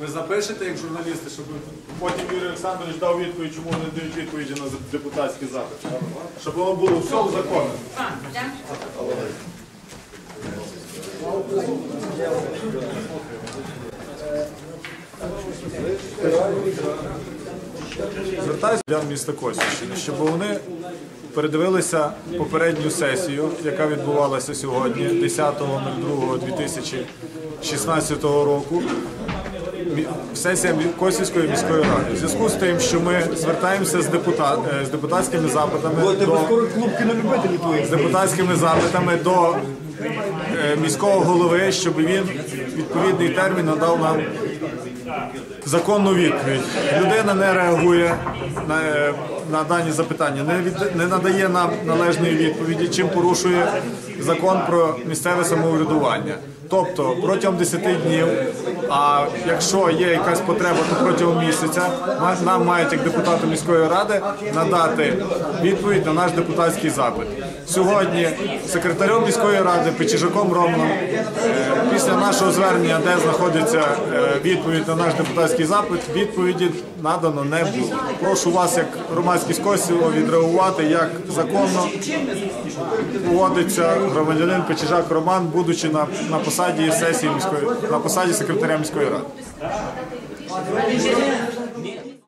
Ви запишете як журналісти, щоб потім Юрій Олександрович дав відповідь, чому вони дають відповіді на депутатський запит. Щоб воно було все в законі. Звертаюся до міста Косівщини, щоб вони передивилися попередню сесію, яка відбувалася сьогодні, 10.02.2016 року. Сесія Косівської міської ради. В зв'язку з тим, що ми звертаємося з, депутат, е, з депутатськими запитами до, з депутатськими запитами до міського голови, щоб він відповідний термін надав нам законну відповідь. Людина не реагує на, е, на дані запитання, не, від, не надає нам належної відповіді, чим порушує закон про місцеве самоврядування. Тобто протягом 10 днів, а якщо є якась потреба, то протягом місяця нам мають як депутати міської ради надати відповідь на наш депутатський запит. Сьогодні секретарем міської ради Печіжаком Романом е, після нашого звернення, де знаходиться е, відповідь на наш депутатський запит, відповіді надано не було. Прошу вас, як громадськість Косіво, відреагувати, як законно поводиться громадянин Печіжак Роман, будучи на, на посаді сесії міської на посаді секретаря міської ради.